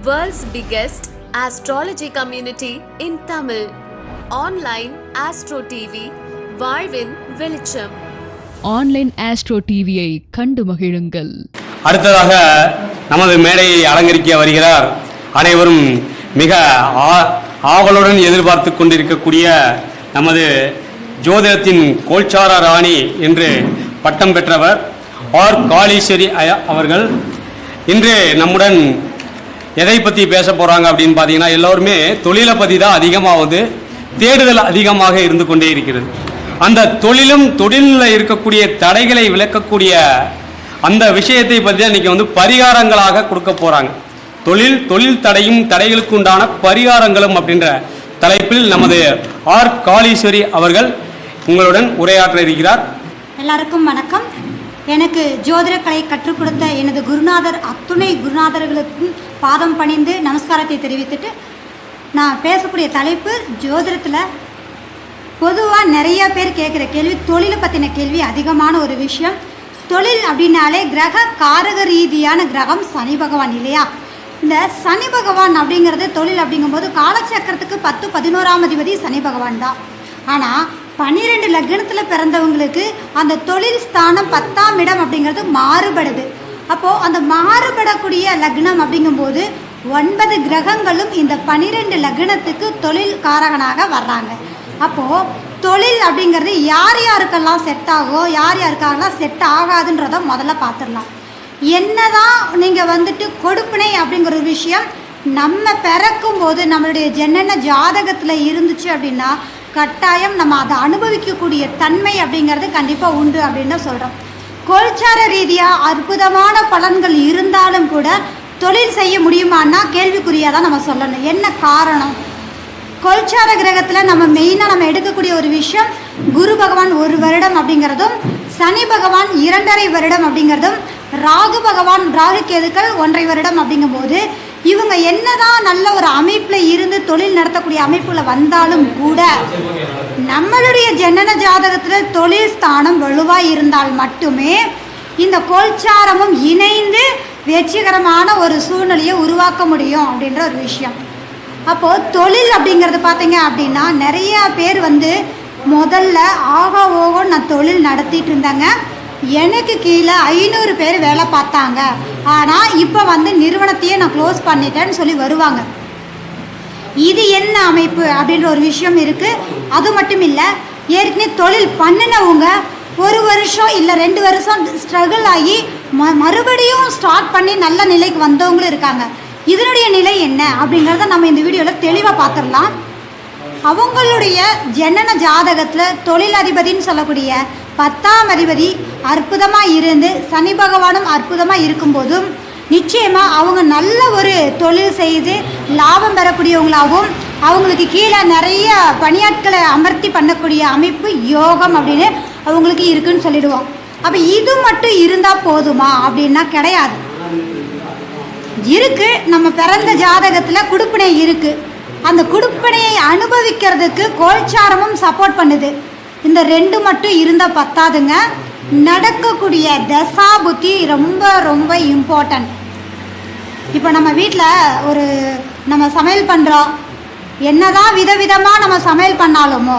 World's biggest astrology community in Tamil. Online Astro TV, வாழ்வின் வெளிச்சம் online astro டிவியை கண்டு மகிழுங்கள். அடுத்ததாக நமது மேடையை அலங்கரிக்க வருகிறார் அனைவரும் மிக ஆ- ஆவலுடன் எதிர்பார்த்து கொண்டிருக்கக்கூடிய நமது ஜோதிடத்தின் கோல்சார ராணி என்று பட்டம் பெற்றவர் ஆர். காளீஸ்வரி அவர்கள். இன்று நம்முடன் எதை பற்றி பேச போகிறாங்க அப்படின்னு பார்த்தீங்கன்னா எல்லோருமே தொழிலை பற்றி தான் அதிகமாக வந்து தேடுதல் அதிகமாக இருந்து கொண்டே இருக்கிறது. அந்த தொழிலும் தொழிலில் இருக்கக்கூடிய தடைகளை விளக்கக்கூடிய அந்த விஷயத்தை பற்றி தான் இன்றைக்கி வந்து பரிகாரங்களாக கொடுக்க போகிறாங்க தொழில் தொழில் தடையும் தடைகளுக்கு உண்டான பரிகாரங்களும் அப்படின்ற தலைப்பில் நமது ஆர். காளீஸ்வரி அவர்கள் உங்களுடன் உரையாற்ற இருக்கிறார். எல்லாருக்கும் வணக்கம். எனக்கு ஜோதிடக்கலை கற்றுக் கொடுத்த எனது குருநாதர் அத்துணை குருநாதர்களுக்கும் பாதம் பணிந்து நமஸ்காரத்தை தெரிவித்துட்டு நான் பேசக்கூடிய தலைப்பு ஜோதிடத்தில் பொதுவாக நிறைய பேர் கேட்குற கேள்வி தொழிலை பற்றின கேள்வி அதிகமான ஒரு விஷயம். தொழில் அப்படின்னாலே கிரக காரக ரீதியான கிரகம் சனி பகவான் இல்லையா? இந்த சனி பகவான் அப்படிங்கிறது தொழில் அப்படிங்கும்போது காலச்சக்கரத்துக்கு பத்து பதினோராம் அதிபதி சனி பகவான் தான். ஆனால் பன்னிரெண்டு லக்னத்தில் பிறந்தவங்களுக்கு அந்த தொழில் ஸ்தானம் பத்தாம் இடம் அப்படிங்கிறது மாறுபடுது. அப்போது அந்த மாறுபடக்கூடிய லக்னம் அப்படிங்கும்போது ஒன்பது கிரகங்களும் இந்த பன்னிரெண்டு லக்னத்துக்கு தொழில் காரகனாக வர்றாங்க. அப்போது தொழில் அப்படிங்கிறது யார் யாருக்கெல்லாம் செட் ஆகும் யார் யாருக்காகலாம் செட் ஆகாதுன்றத முதல்ல பார்த்துடலாம். என்னதான் நீங்கள் வந்துட்டு கொடுப்பினை அப்படிங்கிற ஒரு விஷயம் நம்ம பிறக்கும் போது நம்மளுடைய ஜனன ஜாதகத்தில் இருந்துச்சு அப்படின்னா கட்டாயம் நம்ம அதை அனுபவிக்கக்கூடிய தன்மை அப்படிங்கிறது கண்டிப்பாக உண்டு அப்படின்னு சொல்கிறோம் கோல்சார ரீதியாக அற்புதமான பலன்கள் இருந்தாலும் கூட தொழில் செய்ய முடியுமான்னா கேள்விக்குறியாக தான் நம்ம சொல்லணும். என்ன காரணம்? கோல்சார கிரகத்தில் நம்ம மெயினாக நம்ம எடுக்கக்கூடிய ஒரு விஷயம் குரு பகவான் ஒரு வருடம் அப்படிங்கிறதும் சனி பகவான் இரண்டரை வருடம் அப்படிங்கிறதும் ராகு பகவான் ராகு கேதுக்கள் ஒன்றரை வருடம் அப்படிங்கும்போது இவங்க என்னதான் நல்ல ஒரு அமைப்பில் இருந்து தொழில் நடத்தக்கூடிய அமைப்பில் வந்தாலும் கூட நம்மளுடைய ஜனன ஜாதகத்தில் தொழில் ஸ்தானம் வலுவாக இருந்தால் மட்டுமே இந்த கோல்சாரமும் இணைந்து வெற்றிகரமான ஒரு சூழ்நிலையை உருவாக்க முடியும் அப்படின்ற ஒரு விஷயம். அப்போது தொழில் அப்படிங்கிறது பார்த்தீங்க அப்படின்னா நிறைய பேர் வந்து முதல்ல ஆகா ஓகோ நான் தொழில் நடத்திட்டு இருந்தேங்க. எனக்கு கீழே ஐநூறு பேர் வேலை பார்த்தாங்க. ஆனால் இப்போ வந்து நிறுவனத்தையே நான் க்ளோஸ் பண்ணிட்டேன்னு சொல்லி வருவாங்க. இது என்ன அமைப்பு அப்படின்ற ஒரு விஷயம் இருக்குது அது மட்டும் இல்லை ஏற்கனவே தொழில் பண்ணினவங்க ஒரு வருஷம் இல்லை ரெண்டு வருஷம் ஸ்ட்ரகிள் ஆகி ம மறுபடியும் ஸ்டார்ட் பண்ணி நல்ல நிலைக்கு வந்தவங்களும் இருக்காங்க. இதனுடைய நிலை என்ன அப்படிங்கிறத நம்ம இந்த வீடியோவில் தெளிவாக பார்த்துடலாம் அவங்களுடைய ஜனன ஜாதகத்தில் தொழிலதிபதின்னு சொல்லக்கூடிய பத்தாம் அதிபதி அற்புதமாக இருந்து சனி பகவானும் அற்புதமாக இருக்கும்போதும் நிச்சயமாக அவங்க நல்ல ஒரு தொழில் செய்து லாபம் பெறக்கூடியவங்களாகவும் அவங்களுக்கு கீழே நிறைய பணியாட்களை அமர்த்தி பண்ணக்கூடிய அமைப்பு யோகம் அப்படின்னு அவங்களுக்கு இருக்குன்னு சொல்லிடுவோம். அப்போ இது மட்டும் இருந்தால் போதுமா? அப்படின்னா கிடையாது. இருக்கு நம்ம பிறந்த ஜாதகத்தில் குடுப்பினை இருக்கு. அந்த குடுப்பினையை அனுபவிக்கிறதுக்கு கோல்சாரமும் சப்போர்ட் பண்ணுது. இந்த ரெண்டு மட்டும் இருந்தால் பத்தாதுங்க. நடக்கக்கூடிய தசா புத்தி ரொம்ப ரொம்ப இம்பார்ட்டன்ட் இப்போ நம்ம வீட்டில் ஒரு நம்ம சமையல் பண்ணுறோம் என்னதான் விதவிதமாக நம்ம சமையல் பண்ணாலுமோ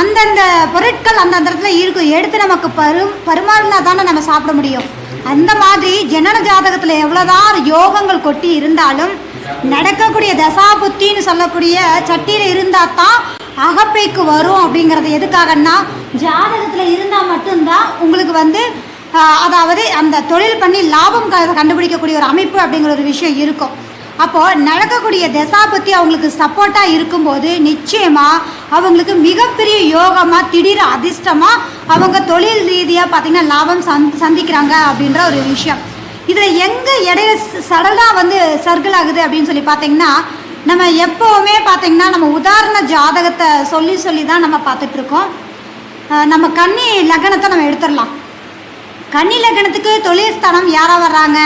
அந்தந்த பொருட்கள் அந்தந்த இடத்துல இருக்கும். எடுத்து நமக்கு பரு பரிமாறினா தானே நம்ம சாப்பிட முடியும். அந்த மாதிரி ஜனன ஜாதகத்தில் எவ்வளோதான் யோகங்கள் கொட்டி இருந்தாலும் நடக்கக்கூடிய தசாபுத்தின்னு சொல்லக்கூடிய சட்டியில் இருந்தால் தான் அகப்பைக்கு வரும் அப்படிங்கிறது எதுக்காகன்னா ஜாதகத்தில் இருந்தால் மட்டும்தான் உங்களுக்கு வந்து அதாவது அந்த தொழில் பண்ணி லாபம் கண்டுபிடிக்கக்கூடிய ஒரு அமைப்பு அப்படிங்கிற ஒரு விஷயம் இருக்கும். அப்போது நடக்கக்கூடிய தசாபத்தி அவங்களுக்கு சப்போர்ட்டாக இருக்கும்போது நிச்சயமாக அவங்களுக்கு மிகப்பெரிய யோகமாக திடீர் அதிர்ஷ்டமாக அவங்க தொழில் ரீதியாக பார்த்திங்கன்னா லாபம் சந் சந்திக்கிறாங்க அப்படின்ற ஒரு விஷயம். இதில் எங்கே இடையில சடலாக வந்து சர்க்கிள் ஆகுது அப்படின்னு சொல்லி பார்த்தீங்கன்னா நம்ம எப்போவுமே பார்த்திங்கன்னா நம்ம உதாரண ஜாதகத்தை சொல்லி சொல்லி தான் நம்ம பார்த்துட்ருக்கோம் நம்ம கன்னி லக்னத்தை நம்ம எடுத்துடலாம். கன்னி லக்னத்துக்கு தொழில் ஸ்தானம் யாராக வர்றாங்க?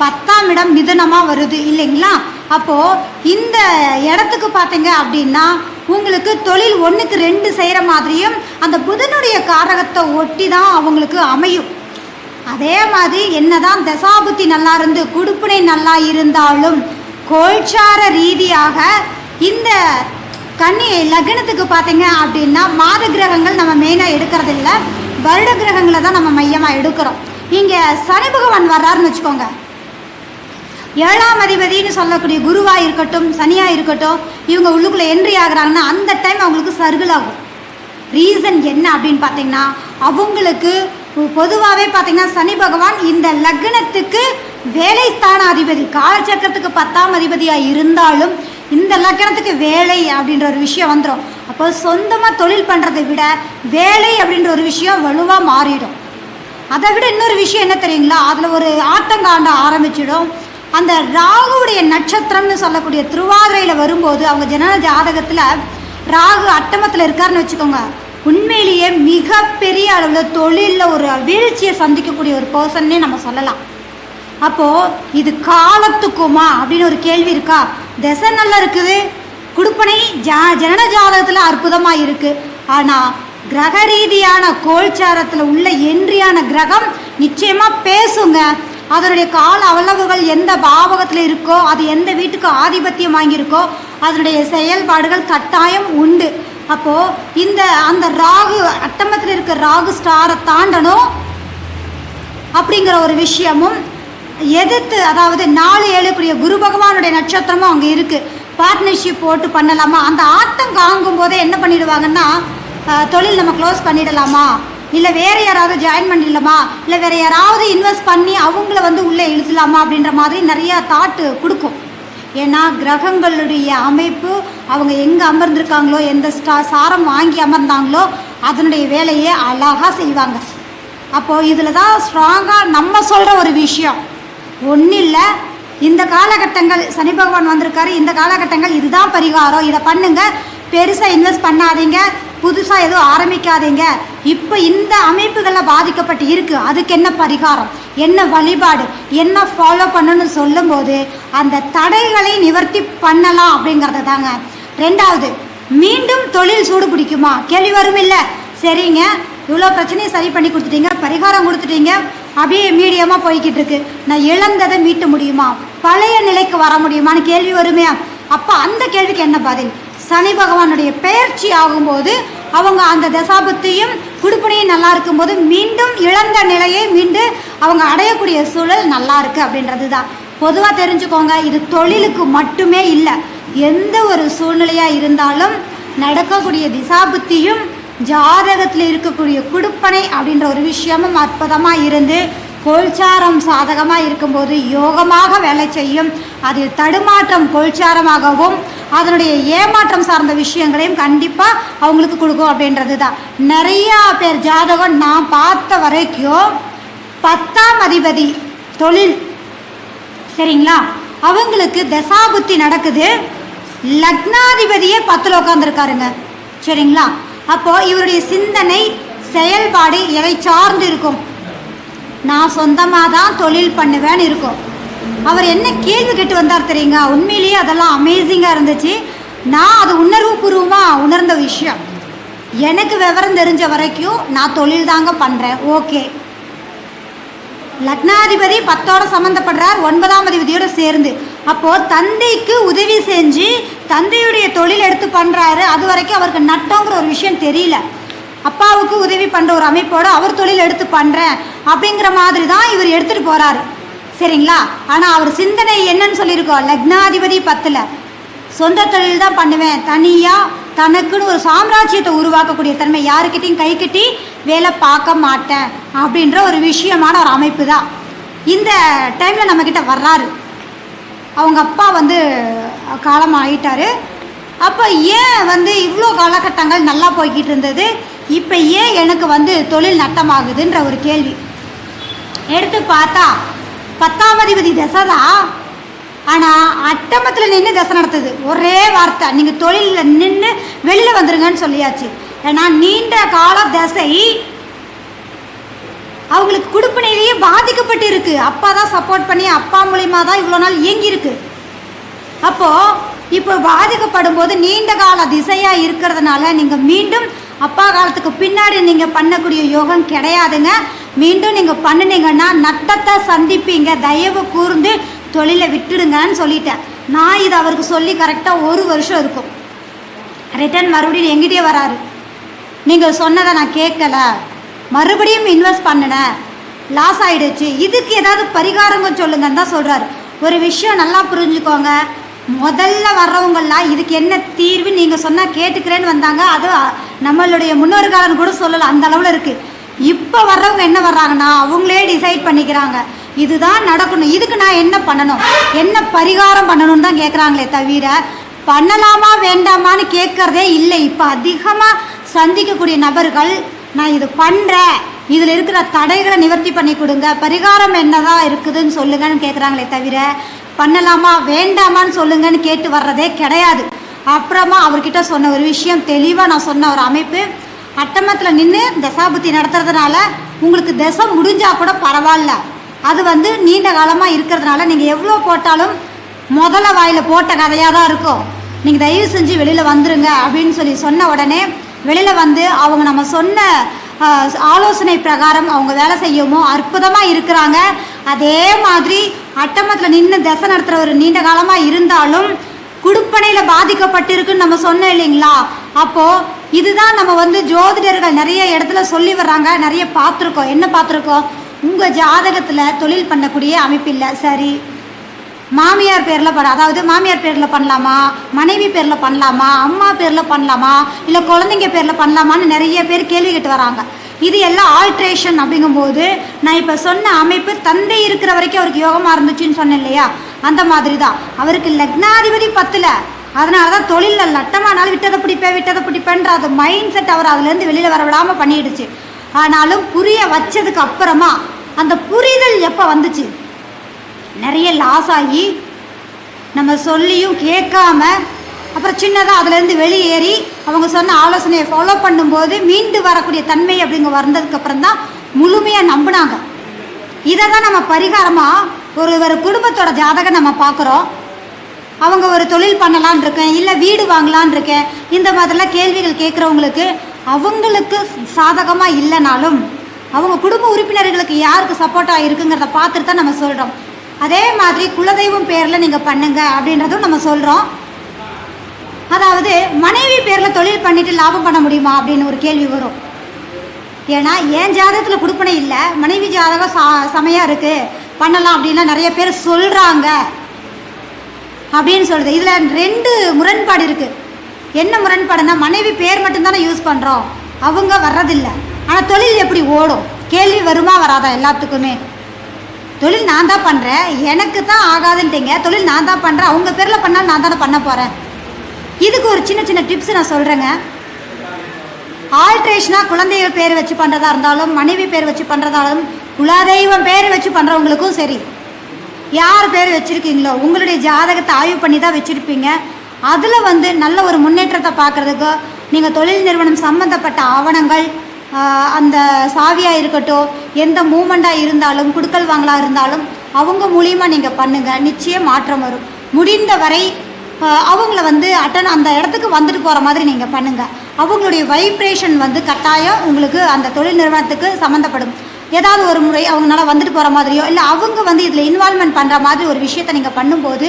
பத்தாம் இடம் மிதுனமாக வருது இல்லைங்களா? அப்போது இந்த இடத்துக்கு பார்த்தீங்க அப்படின்னா உங்களுக்கு தொழில் ஒன்றுக்கு ரெண்டு செய்கிற மாதிரியும் அந்த புதனுடைய காரகத்தை ஒட்டி தான் அவங்களுக்கு அமையும். அதே மாதிரி என்னதான் தசாபுத்தி நல்லா இருந்து குடுப்பினை நல்லா இருந்தாலும் கோல்சார ரீதியாக இந்த கன்னி லக்னத்துக்கு பார்த்தீங்க அப்படின்னா மாத கிரகங்கள் நம்ம மெயினாக எடுக்கிறது வருட கிரகங்களை தான் நம்ம மையமாக எடுக்கிறோம். இங்கே சனி பகவான் வர்றாருன்னு வச்சுக்கோங்க. ஏழாம் அதிபதினு சொல்லக்கூடிய குருவாக இருக்கட்டும் சனியாக இருக்கட்டும் இவங்க உள்ளுக்குள்ளே என்ட்ரி ஆகுறாங்கன்னா அந்த டைம் அவங்களுக்கு சர்க்கிள் ஆகும். ரீசன் என்ன அப்படின்னு பார்த்தீங்கன்னா அவங்களுக்கு பொதுவாகவே பார்த்தீங்கன்னா சனி பகவான் இந்த லக்னத்துக்கு வேலை ஸ்தான அதிபதி காலச்சக்கரத்துக்கு பத்தாம் அதிபதியாக இருந்தாலும் இந்த லக்கணத்துக்கு வேலை அப்படின்ற ஒரு விஷயம் வந்துடும் அப்போ சொந்தமாக தொழில் பண்ணுறதை விட வேலை அப்படின்ற ஒரு விஷயம் வலுவாக மாறிடும். அதை விட இன்னொரு விஷயம் என்ன தெரியுங்களா? அதில் ஒரு ஆட்டங்காண்ட ஆரம்பிச்சிடும். அந்த ராகுவுடைய நட்சத்திரம்னு சொல்லக்கூடிய திருவாதிரையில் வரும்போது அவங்க ஜனன ஜாதகத்தில் ராகு அட்டமத்தில் இருக்காருன்னு வச்சுக்கோங்க. உண்மையிலேயே மிகப்பெரிய அளவில் தொழிலில் ஒரு வீழ்ச்சியை சந்திக்கக்கூடிய ஒரு பர்சன்னே நம்ம சொல்லலாம். அப்போது இது காலத்துக்குமா அப்படின்னு ஒரு கேள்வி இருக்கா? திசை நல்லா இருக்குது. குடுப்பனை ஜா ஜனன ஜாதகத்தில் அற்புதமாக இருக்குது ஆனால் கிரக ரீதியான கோல்சாரத்தில் உள்ள என்றியான கிரகம் நிச்சயமாக பேசுங்க. அதனுடைய கால அளவுகள் எந்த பாவகத்தில் இருக்கோ அது எந்த வீட்டுக்கு ஆதிபத்தியம் வாங்கியிருக்கோ அதனுடைய செயல்பாடுகள் கட்டாயம் உண்டு. அப்போது இந்த அந்த ராகு அட்டமத்தில் இருக்க ராகு ஸ்டாரை தாண்டணும் அப்படிங்கிற ஒரு விஷயமும் எதிர்த்து அதாவது நாலு ஏழுக்குரிய குரு பகவானுடைய நட்சத்திரமும் அங்கே இருக்குது பார்ட்னர்ஷிப் போட்டு பண்ணலாமா? அந்த ஆட்டம் காங்கும் போதே என்ன பண்ணிடுவாங்கன்னா தொழில் நம்ம க்ளோஸ் பண்ணிடலாமா? இல்லை வேற யாராவது ஜாயின் பண்ணிடலாமா? இல்லை வேறு யாராவது இன்வெஸ்ட் பண்ணி அவங்கள வந்து உள்ளே இழுத்துலாமா அப்படின்ற மாதிரி நிறையா தாட்டு கொடுக்கும். ஏன்னா கிரகங்களுடைய அமைப்பு அவங்க எங்கே அமர்ந்திருக்காங்களோ எந்த ஸ்டா சாரம் வாங்கி அமர்ந்தாங்களோ அதனுடைய வேலையை அழகாக செய்வாங்க. அப்போது இதில் தான் ஸ்ட்ராங்காக நம்ம சொல்கிற ஒரு விஷயம். ஒன்றும் இல்லை இந்த காலகட்டங்கள் சனி பகவான் வந்திருக்காரு இந்த காலகட்டங்கள் இதுதான் பரிகாரம். இதை பண்ணுங்க. பெருசாக இன்வெஸ்ட் பண்ணாதீங்க. புதுசாக எதுவும் ஆரம்பிக்காதீங்க. இப்போ இந்த அமைப்புகளில் பாதிக்கப்பட்டு இருக்குது அதுக்கு என்ன பரிகாரம்? என்ன வழிபாடு? என்ன ஃபாலோ பண்ணணும்னு சொல்லும்போது அந்த தடைகளை நிவர்த்தி பண்ணலாம் அப்படிங்கிறத தாங்க. ரெண்டாவது மீண்டும் தொழில் சூடு பிடிக்குமா? கேள்வி வரும் இல்லை சரிங்க. இவ்வளோ பிரச்சனையை சரி பண்ணி கொடுத்துட்டீங்க. பரிகாரம் கொடுத்துட்டீங்க. அப்படியே மீடியமாக போய்கிட்டு இருக்கு. நான் இழந்ததை மீட்ட முடியுமா? பழைய நிலைக்கு வர முடியுமான்னு கேள்வி வருமே. அப்போ அந்த கேள்விக்கு என்ன பதில்? சனி பகவானுடைய பெயர்ச்சி ஆகும்போது அவங்க அந்த தசாபத்தையும் குடுப்பனையும் நல்லா இருக்கும்போது மீண்டும் இழந்த நிலையை மீண்டு அவங்க அடையக்கூடிய சூழல் நல்லா இருக்கு அப்படின்றது தான் பொதுவாக தெரிஞ்சுக்கோங்க இது தொழிலுக்கு மட்டுமே இல்லை எந்த ஒரு சூழ்நிலையாக இருந்தாலும் நடக்கக்கூடிய திசாபுத்தியும் ஜாதகத்தில் இருக்கக்கூடிய குடுப்பனை அப்படின்ற ஒரு விஷயமும் அற்புதமாக இருந்து கோல்சாரம் சாதகமாக இருக்கும்போது யோகமாக வேலை செய்யும். அதில் தடுமாற்றம் கோல்சாரமாகவும் அதனுடைய ஏமாற்றம் சார்ந்த விஷயங்களையும் கண்டிப்பாக அவங்களுக்கு கொடுக்கும் அப்படின்றது தான் நிறையா பேர் ஜாதகம் நான் பார்த்த வரைக்கும் பத்தாம் அதிபதி தொழில் சரிங்களா? அவங்களுக்கு தசாபுத்தி நடக்குது. லக்னாதிபதியே பத்தில் உட்காந்துருக்காருங்க சரிங்களா? அப்போ இவருடைய சிந்தனை செயல்பாடு எதை சார்ந்து இருக்கும்? நான் சொந்தமாக தான் தொழில் பண்ணுவேன்னு இருக்கும். அவர் என்ன கேள்வி கேட்டு வந்தார் தெரியுங்க உண்மையிலேயே அதெல்லாம் அமேசிங்காக இருந்துச்சு. நான் அது உணர்வு பூர்வமாக உணர்ந்த விஷயம். எனக்கு விவரம் தெரிஞ்ச வரைக்கும் நான் தொழில் தாங்க பண்ணுறேன் ஓகே. லக்னாதிபதி பத்தோட சம்மந்தப்படுறார் ஒன்பதாம் அதிபதியோடு சேர்ந்து. அப்போது தந்தைக்கு உதவி செஞ்சு தந்தையுடைய தொழில் எடுத்து பண்ணுறாரு அது வரைக்கும் அவருக்கு நட்டங்கிற ஒரு விஷயம் தெரியல. அப்பாவுக்கு உதவி பண்ணுற ஒரு அமைப்போட அவர் தொழில் எடுத்து பண்ணுறேன் அப்படிங்கிற மாதிரி தான் இவர் எடுத்துகிட்டு போகிறாரு சரிங்களா? ஆனால் அவர் சிந்தனை என்னன்னு சொல்லியிருக்கோம் லக்னாதிபதி பத்தில். சொந்த தொழில் தான் பண்ணுவேன். தனியாக தனக்குன்னு ஒரு சாம்ராஜ்யத்தை உருவாக்கக்கூடிய தன்மை யாருக்கிட்டையும் கை கட்டி வேலை பார்க்க மாட்டேன் அப்படின்ற ஒரு விஷயமான ஒரு அமைப்பு தான். இந்த டைமில் நம்மக்கிட்ட வர்றாரு. அவங்க அப்பா வந்து காலம் ஆகிட்டாரு அப்போ ஏன் வந்து இவ்வளோ காலகட்டங்கள் நல்லா போய்கிட்டு இருந்தது? இப்போ ஏன் எனக்கு வந்து தொழில் நட்டமாகுதுன்ற ஒரு கேள்வி. எடுத்து பார்த்தா பத்தாம் அதிபதி தசை தான். ஆனால் அட்டமத்தில் நின்று தசை நடத்துது. ஒரே வார்த்தை நீங்கள் தொழிலில் நின்று வெளியில் வந்துருங்கன்னு சொல்லியாச்சு. ஏன்னா நீண்ட கால தசை அவங்களுக்கு குடுப்பினையிலேயே பாதிக்கப்பட்டு இருக்கு அப்பா தான் சப்போர்ட் பண்ணி அப்பா மூலியமா தான் இவ்வளோ நாள் இயங்கியிருக்கு. அப்போ இப்போ பாதிக்கப்படும் போது நீண்ட கால திசையா இருக்கிறதுனால நீங்க மீண்டும் அப்பா காலத்துக்கு பின்னாடி நீங்க பண்ணக்கூடிய யோகம் கிடையாதுங்க. மீண்டும் நீங்கள் பண்ணினீங்கன்னா நட்டத்தை சந்திப்பீங்க. தயவு கூர்ந்து தொழிலை விட்டுடுங்கன்னு சொல்லிட்டேன். நான் இது அவருக்கு சொல்லி கரெக்டாக ஒரு வருஷம் இருக்கும். ரிட்டர்ன் மறுபடியும் எங்கிட்டே வராரு. நீங்கள் சொன்னதை நான் கேட்கல. மறுபடியும் இன்வெஸ்ட் பண்ணினேன் லாஸ் ஆகிடுச்சு இதுக்கு ஏதாவது பரிகாரங்கள் சொல்லுங்கன்னு தான் சொல்கிறாரு ஒரு விஷயம் நல்லா புரிஞ்சுக்கோங்க. முதல்ல வர்றவங்கெல்லாம் இதுக்கு என்ன தீர்வு நீங்கள் சொன்னால் கேட்டுக்கிறேன்னு வந்தாங்க. அது நம்மளுடைய முன்னோர்காரன் கூட சொல்லலாம். அந்த அளவில் இருக்குது இப்போ வர்றவங்க என்ன வர்றாங்கன்னா அவங்களே டிசைட் பண்ணிக்கிறாங்க. இதுதான் நடக்கணும். இதுக்கு நான் என்ன பண்ணணும்? என்ன பரிகாரம் பண்ணணும்னு தான் கேட்குறாங்களே தவிர பண்ணலாமா வேண்டாமான்னு கேட்கறதே இல்லை. இப்போ அதிகமாக சந்திக்கக்கூடிய நபர்கள் நான் இது பண்ணுறேன் இதில் இருக்கிற தடைகளை நிவர்த்தி பண்ணி கொடுங்க. பரிகாரம் என்னதான் இருக்குதுன்னு சொல்லுங்கன்னு கேட்குறாங்களே தவிர பண்ணலாமா வேண்டாமான்னு சொல்லுங்கன்னு கேட்டு வர்றதே கிடையாது. அப்புறமா அவர்கிட்ட சொன்ன ஒரு விஷயம் தெளிவாக நான் சொன்ன ஒரு அமைப்பு. அட்டமத்தில் நின்று தசாபுத்தி நடத்துறதுனால உங்களுக்கு தசை முடிஞ்சா கூட பரவாயில்ல. அது வந்து நீண்ட காலமாக இருக்கிறதுனால நீங்கள் எவ்வளோ போட்டாலும் முதல்ல வாயில் போட்ட கதையாக தான் இருக்கும். நீங்கள் தயவு செஞ்சு வெளியில் வந்துருங்க அப்படின்னு சொல்லி சொன்ன உடனே வெளியில் வந்து அவங்க நம்ம சொன்ன ஆலோசனை பிரகாரம் அவங்க வேலை செய்யவும் அற்புதமாக இருக்கிறாங்க. அதே மாதிரி அட்டமத்தில் நின்று தசை நடத்துகிற ஒரு நீண்ட காலமாக இருந்தாலும் குடுப்பனையில் பாதிக்கப்பட்டிருக்குன்னு நம்ம சொன்னோம் இல்லைங்களா? அப்போது இதுதான் நம்ம வந்து ஜோதிடர்கள் நிறைய இடத்துல சொல்லி வர்றாங்க நிறைய பார்த்துருக்கோம். என்ன பார்த்துருக்கோம்? உங்கள் ஜாதகத்தில் தொழில் பண்ணக்கூடிய அமைப்பில்லை சரி. மாமியார் பேரில் பண்ண அதாவது மாமியார் பேரில் பண்ணலாமா? மனைவி பேரில் பண்ணலாமா? அம்மா பேரில் பண்ணலாமா? இல்லை குழந்தைங்க பேரில் பண்ணலாமான்னு நிறைய பேர் கேள்வி கேட்டு வராங்க. இது எல்லாம் ஆல்ட்ரேஷன் அப்படிங்கும்போது நான் இப்போ சொன்ன அமைப்பு தந்தை இருக்கிற வரைக்கும் அவருக்கு யோகமாக இருந்துச்சுன்னு சொன்னேன் இல்லையா? அந்த மாதிரி தான் அவருக்கு லக்னாதிபதி பத்தில். அதனால தான் தொழிலில் லட்டமானாலும் விட்டதை பிடிப்பேன் விட்டதை பிடிப்பேன்ற அது மைண்ட் செட் அவர் அதுலேருந்து வெளியில் வர விடாமல் பண்ணிடுச்சு. ஆனாலும் புரிய வச்சதுக்கு அப்புறமா அந்த புரிதல் எப்போ வந்துச்சு? நிறைய லாஸ் ஆகி நம்ம சொல்லியும் கேட்காம அப்புறம் சின்னதாக அதுலேருந்து வெளியேறி அவங்க சொன்ன ஆலோசனையை ஃபாலோ பண்ணும்போது மீண்டு வரக்கூடிய தன்மை அப்படிங்க வந்ததுக்கப்புறம் தான் முழுமையாக நம்பினாங்க. இதை தான் நம்ம பரிகாரமாக ஒரு ஒரு குடும்பத்தோட ஜாதகம் நம்ம பார்க்குறோம். அவங்க ஒரு தொழில் பண்ணலான் இருக்கேன் இல்லை வீடு வாங்கலான் இருக்கேன் இந்த மாதிரிலாம் கேள்விகள் கேட்குறவங்களுக்கு அவங்களுக்கு சாதகமாக இல்லைனாலும் அவங்க குடும்ப உறுப்பினர்களுக்கு யாருக்கு சப்போர்ட்டாக இருக்குங்கிறத பார்த்துட்டு தான் நம்ம சொல்கிறோம் அதே மாதிரி குலதெய்வம் பேரில் நீங்கள் பண்ணுங்க அப்படின்றதும் நம்ம சொல்கிறோம் அதாவது மனைவி பேரில் தொழில் பண்ணிட்டு லாபம் பண்ண முடியுமா அப்படின்னு ஒரு கேள்வி வரும். ஏன்னா என் ஜாதகத்தில் கொடுப்பனை இல்லை மனைவி ஜாதகம் சா செமையாக இருக்குது பண்ணலாம் அப்படின்லாம் நிறைய பேர் சொல்கிறாங்க அப்படின்னு சொல்லுது. இதில் ரெண்டு முரண்பாடு இருக்குது என்ன முரண்பாடுனா மனைவி பேர் மட்டும்தானே யூஸ் பண்ணுறோம் அவங்க வர்றதில்லை. ஆனால் தொழில் எப்படி ஓடும்? கேள்வி வருமா வராதா எல்லாத்துக்குமே? தொழில் நான் தான் பண்ணுறேன் எனக்கு தான் ஆகாதுன்ட்டீங்க. தொழில் நான் தான் பண்ணுறேன் அவங்க பேரில் பண்ணாலும் நான் தானே பண்ண போகிறேன் இதுக்கு ஒரு சின்ன சின்ன டிப்ஸ் நான் சொல்கிறேங்க ஆல்ட்ரேஷனாக குழந்தைகள் பேர் வச்சு பண்ணுறதா இருந்தாலும் மனைவி பேர் வச்சு பண்ணுறதாலும் குலதெய்வம் பேர் வச்சு பண்ணுறவங்களுக்கும் சரி. யார் பேர் வச்சுருக்கீங்களோ உங்களுடைய ஜாதகத்தை ஆய்வு பண்ணி தான் வச்சுருப்பீங்க. அதில் வந்து நல்ல ஒரு முன்னேற்றத்தை பார்க்குறதுக்கு நீங்கள் தொழில் நிறுவனம் சம்மந்தப்பட்ட ஆவணங்கள் அந்த சாவியாக இருக்கட்டும் எந்த மூமெண்ட்டாக இருந்தாலும் குடுக்கல் வாங்கலாக இருந்தாலும் அவங்க மூலியமாக நீங்கள் பண்ணுங்கள் நிச்சயம் மாற்றம் வரும். முடிந்த வரை அவங்கள வந்து அட்டன் அந்த இடத்துக்கு வந்துட்டு போகிற மாதிரி நீங்கள் பண்ணுங்கள் அவங்களுடைய வைப்ரேஷன் வந்து கட்டாயம் உங்களுக்கு அந்த தொழில் நிறுவனத்துக்கு சம்மந்தப்படும் ஏதாவது ஒரு முறை அவங்களால வந்துட்டு போகிற மாதிரியோ இல்லை அவங்க வந்து இதில் இன்வால்மெண்ட் பண்ணுற மாதிரி ஒரு விஷயத்தை நீங்கள் பண்ணும்போது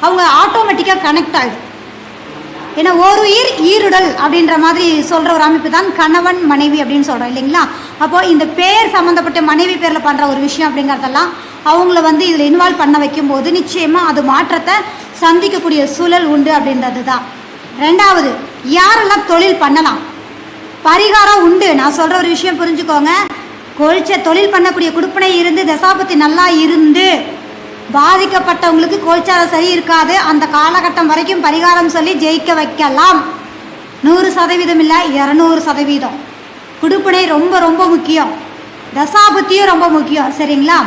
அவங்க ஆட்டோமேட்டிக்காக கனெக்ட் ஆகிடும் ஏன்னா ஒரு உயிர் ஈருடல் அப்படின்ற மாதிரி சொல்கிற ஒரு அமைப்பு தான் கணவன் மனைவி அப்படின்னு சொல்கிறோம் இல்லைங்களா? அப்போது இந்த பேர் சம்மந்தப்பட்ட மனைவி பேரில் பண்ணுற ஒரு விஷயம் அப்படிங்கிறதெல்லாம் அவங்கள வந்து இதில் இன்வால்வ் பண்ண வைக்கும்போது நிச்சயமாக அது மாற்றத்தை சந்திக்கக்கூடிய சூழல் உண்டு அப்படின்றது தான் ரெண்டாவது யாரெல்லாம் தொழில் பண்ணலாம்? பரிகாரம் உண்டு. நான் சொல்கிற ஒரு விஷயம் புரிஞ்சுக்கோங்க. கொழிச்ச தொழில் பண்ணக்கூடிய குடுப்பனை இருந்து தசாபத்தி நல்லா இருந்து பாதிக்கப்பட்டவங்களுக்கு கோல்சார சரி இருக்காது அந்த காலகட்டம் வரைக்கும் பரிகாரம் சொல்லி ஜெயிக்க வைக்கலாம். நூறு சதவீதம் இல்லை இரநூறு சதவீதம். குடுப்பினை ரொம்ப ரொம்ப முக்கியம். தசாபுத்தியும் ரொம்ப முக்கியம் சரிங்களா?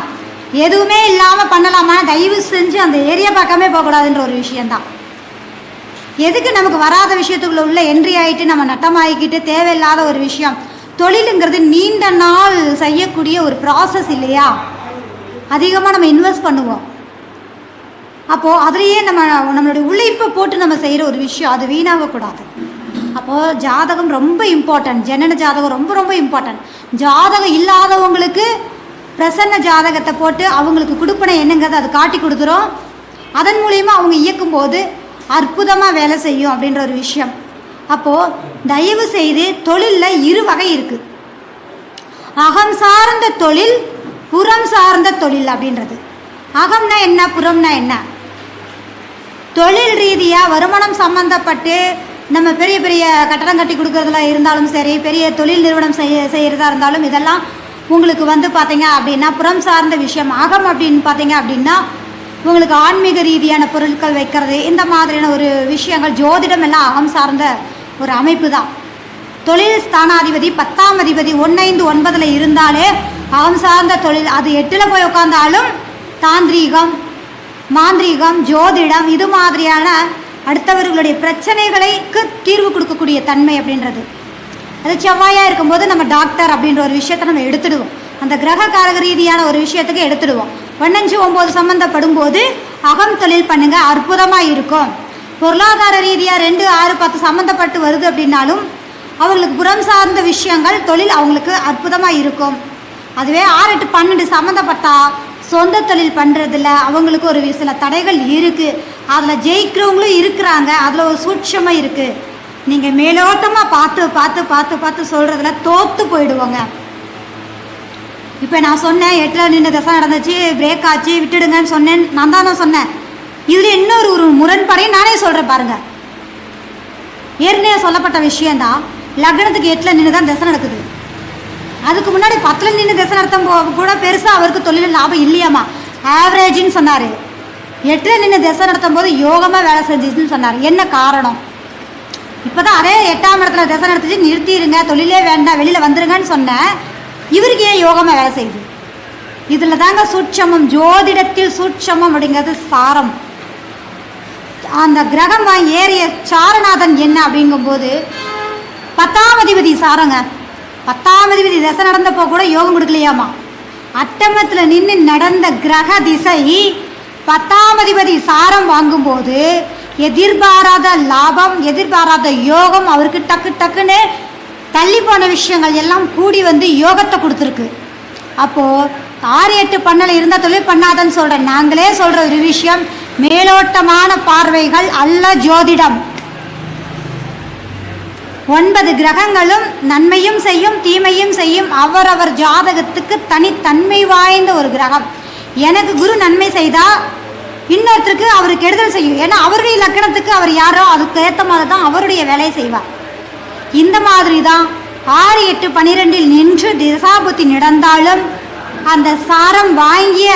எதுவுமே இல்லாமல் பண்ணலாமா? தயவு செஞ்சு அந்த ஏரியா பக்கமே போகக்கூடாதுன்ற ஒரு விஷயந்தான் எதுக்கு நமக்கு வராத விஷயத்துக்குள்ள உள்ள என்ட்ரி ஆகிட்டு நம்ம நட்டமாகிக்கிட்டு தேவையில்லாத ஒரு விஷயம்? தொழிலுங்கிறது நீண்ட நாள் செய்யக்கூடிய ஒரு ப்ராசஸ் இல்லையா? அதிகமாக நம்ம இன்வெஸ்ட் பண்ணுவோம். அப்போது அதுலேயே நம்ம நம்மளுடைய உழைப்பை போட்டு நம்ம செய்கிற ஒரு விஷயம் அது வீணாகக்கூடாது. அப்போது ஜாதகம் ரொம்ப இம்பார்ட்டன்ட் ஜனன ஜாதகம் ரொம்ப ரொம்ப இம்பார்ட்டன்ட் ஜாதகம் இல்லாதவங்களுக்கு பிரசன்ன ஜாதகத்தை போட்டு அவங்களுக்கு கொடுப்பனை என்னங்கிறத அது காட்டி கொடுத்துரும் அதன் மூலயமா அவங்க இயக்கும்போது அற்புதமாக வேலை செய்யும் அப்படின்ற ஒரு விஷயம். அப்போது தயவு செய்து தொழிலில் இரு வகை இருக்குது அகம் சார்ந்த தொழில் புறம் சார்ந்த தொழில் அப்படின்றது. அகம்னா என்ன புறம்னா என்ன? தொழில் ரீதியாக வருமானம் சம்மந்தப்பட்டு நம்ம பெரிய பெரிய கட்டடம் கட்டி கொடுக்கறதுல இருந்தாலும் சரி பெரிய தொழில் நிறுவனம் செய்ய செய்கிறதா இருந்தாலும் இதெல்லாம் உங்களுக்கு வந்து பார்த்தீங்க அப்படின்னா புறம் சார்ந்த விஷயம் அகம் அப்படின்னு பார்த்தீங்க அப்படின்னா உங்களுக்கு ஆன்மீக ரீதியான பொருட்கள் வைக்கிறது இந்த மாதிரியான ஒரு விஷயங்கள் ஜோதிடம் எல்லாம் அகம் சார்ந்த ஒரு அமைப்பு தான் தொழில் ஸ்தானாதிபதி பத்தாம் அதிபதி ஒன்னைந்து ஒன்பதில் இருந்தாலே அகம் சார்ந்த தொழில் அது எட்டில் போய் உட்காந்தாலும் தாந்திரீகம் மாந்திரீகம் ஜோதிடம் இது மாதிரியான அடுத்தவர்களுடைய பிரச்சனைகளுக்கு தீர்வு கொடுக்கக்கூடிய தன்மை அப்படின்றது. அது செவ்வாயாக இருக்கும்போது நம்ம டாக்டர் அப்படின்ற ஒரு விஷயத்த நம்ம எடுத்துடுவோம். அந்த கிரக காரக ரீதியான ஒரு விஷயத்துக்கு எடுத்துடுவோம். பன்னஞ்சு ஒம்பது சம்மந்தப்படும் போது அகம் தொழில் பண்ணுங்க அற்புதமாக இருக்கும். பொருளாதார ரீதியாக ரெண்டு ஆறு பத்து சம்மந்தப்பட்டு வருது அப்படின்னாலும் அவங்களுக்கு புறம் சார்ந்த விஷயங்கள் தொழில் அவங்களுக்கு அற்புதமாக இருக்கும். அதுவே ஆறு எட்டு பன்னெண்டு சம்மந்தப்பட்டால் சொந்த தொழில் பண்ணுறதுல அவங்களுக்கு ஒரு சில தடைகள் இருக்குது அதில் ஜெயிக்கிறவங்களும் இருக்கிறாங்க. அதில் ஒரு சூட்சமாக இருக்குது நீங்கள் மேலோட்டமாக பார்த்து பார்த்து பார்த்து பார்த்து சொல்கிறதுல தோற்று போயிடுவோங்க. இப்போ நான் சொன்னேன் எட்டில் நின்று தசை நடந்துச்சு பிரேக் ஆச்சு விட்டுடுங்கன்னு சொன்னேன். நான் தானே சொன்னேன். இதில் இன்னொரு ஒரு முரண்படையும் நானே சொல்கிறேன் பாருங்கள் ஏற்கனவே சொல்லப்பட்ட விஷயந்தான் லக்னத்துக்கு எட்டில் நின்று தான் தசை நடக்குது. அதுக்கு முன்னாடி பத்தில் நின்று தசை நடத்தும் போ கூட பெருசாக அவருக்கு தொழில் லாபம் இல்லையாமா ஆவரேஜ்னு சொன்னார். எட்டில் நின்று தசை நடத்தும் போது யோகமாக வேலை செஞ்சுச்சுன்னு சொன்னார். என்ன காரணம்? இப்போ தான் அதே எட்டாம் இடத்துல தசை நடத்துச்சு நிறுத்திடுங்க தொழிலே வேண்டாம் வெளியில் வந்துருங்கன்னு சொன்னேன் இவருக்கு ஏன் யோகமாக வேலை செய்யுது? இதில் தாங்க சூட்சமம் ஜோதிடத்தில் சூட்சமம் அப்படிங்கிறது சாரம். அந்த கிரகம் வாங்கி ஏறிய சாரநாதன் என்ன அப்படிங்கும்போது பத்தாம் அதிபதி சாரங்க. பத்தாம் அதிபதி தசை நடந்தப்போ கூட யோகம் கொடுக்கலையாமா? அட்டமத்தில் நின்று நடந்த கிரக திசை பத்தாம் அதிபதி சாரம் வாங்கும்போது எதிர்பாராத லாபம் எதிர்பாராத யோகம் அவருக்கு டக்கு டக்குன்னு தள்ளி போன விஷயங்கள் எல்லாம் கூடி வந்து யோகத்தை கொடுத்துருக்கு. அப்போது ஆறு எட்டு பண்ணல இருந்தால் தொழில் பண்ணாதன்னு சொல்கிறேன் நாங்களே சொல்கிற ஒரு விஷயம் மேலோட்டமான பார்வைகள் அல்ல ஜோதிடம். ஒன்பது கிரகங்களும் நன்மையும் செய்யும் தீமையும் செய்யும் அவரவர் ஜாதகத்துக்கு தனித்தன்மை வாய்ந்த ஒரு கிரகம். எனக்கு குரு நன்மை செய்தால் இன்னொருத்தருக்கு அவர் கெடுதல் செய்யும். ஏன்னா அவருடைய லக்கணத்துக்கு அவர் யாரோ அதுக்கு ஏற்ற மாதிரி தான் அவருடைய வேலையை செய்வார். இந்த மாதிரி தான் ஆறு எட்டு பனிரெண்டில் நின்று திசாபுத்தி நடந்தாலும் அந்த சாரம் வாங்கிய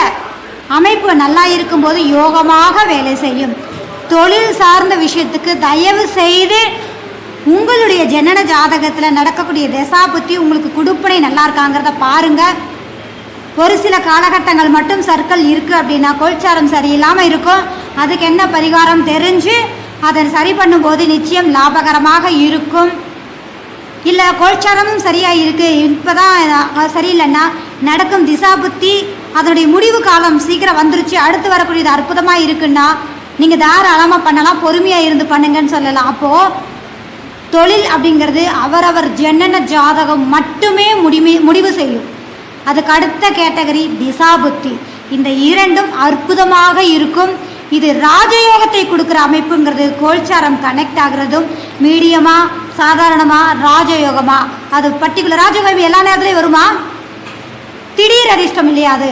அமைப்பு நல்லா இருக்கும்போது யோகமாக வேலை செய்யும். தொழில் சார்ந்த விஷயத்துக்கு தயவு செய்து உங்களுடைய ஜனன ஜாதகத்தில் நடக்கக்கூடிய தசாபுத்தி உங்களுக்கு குடுப்பனை நல்லா இருக்காங்கிறத பாருங்க. ஒரு சில காலகட்டங்கள் மட்டும் சர்க்கிள் இருக்குது அப்படின்னா கோல்சாரம் சரியில்லாமல் இருக்கும். அதுக்கு என்ன பரிகாரம் தெரிஞ்சு அதை சரி பண்ணும்போது நிச்சயம் லாபகரமாக இருக்கும். இல்லை கோல்சாரமும் சரியாக இருக்குது இப்போ தான் சரியில்லைன்னா நடக்கும் திசா புத்தி அதனுடைய முடிவு காலம் சீக்கிரம் வந்துருச்சு. அடுத்து வரக்கூடியது அற்புதமாக இருக்குன்னா நீங்கள் தாராளமாக பண்ணலாம். பொறுமையாக இருந்து பண்ணுங்கன்னு சொல்லலாம். அப்போது தொழில் அப்படிங்கிறது அவரவர் ஜனன ஜாதகம் மட்டுமே முடிமை முடிவு செய்யும். அதுக்கு அடுத்த கேட்டகரி திசா புத்தி இந்த இரண்டும் அற்புதமாக இருக்கும். இது ராஜயோகத்தை கொடுக்குற அமைப்புங்கிறது கோல்சாரம் கனெக்ட் ஆகுறதும் மீடியமா சாதாரணமா ராஜயோகமா? அது பர்டிகுலர் ராஜயோகம் எல்லா நேரத்துலையும் வருமா? திடீர் அதிர்ஷ்டம் இல்லையா அது?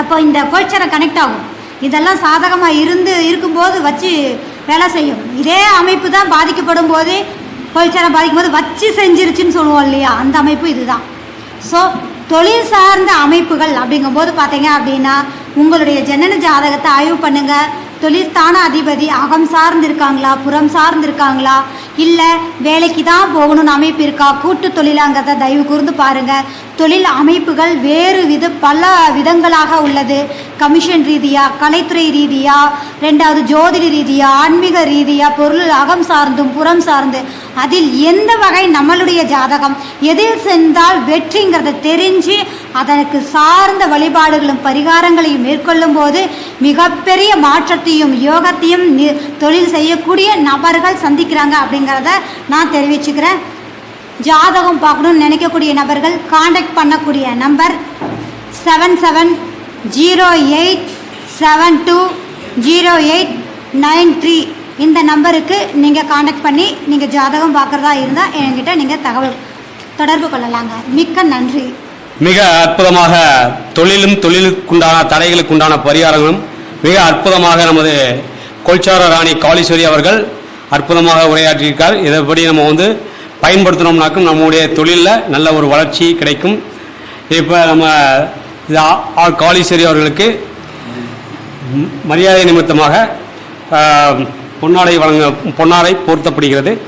அப்போ இந்த கோல்சாரம் கனெக்ட் ஆகும். இதெல்லாம் சாதகமாக இருந்து இருக்கும்போது வச்சு வேலை செய்யும். இதே அமைப்பு தான் பாதிக்கப்படும் போது தொழிற்சாலை பாதிக்கும் போது வச்சு செஞ்சிருச்சுன்னு சொல்லுவோம் இல்லையா? அந்த அமைப்பு இதுதான். ஸோ தொழில் சார்ந்த அமைப்புகள் அப்படிங்கும்போது பார்த்தீங்க அப்படின்னா உங்களுடைய ஜனன ஜாதகத்தை ஆய்வு பண்ணுங்கள் தொழில் ஸ்தான அதிபதி அகம் சார்ந்து இருக்காங்களா புறம் சார்ந்து இருக்காங்களா இல்லை வேலைக்கு தான் போகணும்னு அமைப்பு இருக்கா? கூட்டு தொழிலாங்கிறத தயவு கூர்ந்து பாருங்கள் தொழில் அமைப்புகள் வேறு வித பல விதங்களாக உள்ளது. கமிஷன் ரீதியாக கலைத்துறை ரீதியாக ரெண்டாவது ஜோதிட ரீதியாக ஆன்மீக ரீதியாக பொருள் அகம் சார்ந்தும் புறம் சார்ந்து அதில் எந்த வகை நம்மளுடைய ஜாதகம் எதில் சென்றால் வெற்றிங்கிறத தெரிஞ்சு அதற்கு சார்ந்த வழிபாடுகளும் பரிகாரங்களையும் மேற்கொள்ளும் போது மிகப்பெரிய மாற்றத்தையும் யோகத்தையும் தொழில் செய்யக்கூடிய நபர்கள் சந்திக்கிறாங்க அப்படிங்கிறத நான் தெரிவிச்சுக்கிறேன். ஜாதகம் பார்க்கணும்னு நினைக்கக்கூடிய நபர்கள் காண்டாக்ட் பண்ணக்கூடிய number seven seven zero eight seven two zero eight nine three இந்த நம்பருக்கு நீங்கள் காண்டாக்ட் பண்ணி நீங்கள் ஜாதகம் பார்க்குறதா இருந்தால் என்கிட்ட நீங்கள் தகவல் தொடர்பு கொள்ளலாங்க. மிக்க நன்றி. மிக அற்புதமாக தொழிலும் தொழிலுக்குண்டான தடைகளுக்குண்டான பரிகாரங்களும் மிக அற்புதமாக நமது கொல்சார ராணி காளீஸ்வரி அவர்கள் அற்புதமாக உரையாற்றியிருக்கார். இதைப்படி நம்ம வந்து பயன்படுத்தினோம்னாக்கும் நம்முடைய தொழிலில் நல்ல ஒரு வளர்ச்சி கிடைக்கும். இப்போ நம்ம இது ஆ- ஆர் காளீஸ்வரி அவர்களுக்கு மரியாதை நிமித்தமாக பொன்னாடை வழங்க பொன்னாடை போர்த்தப்படுகிறது.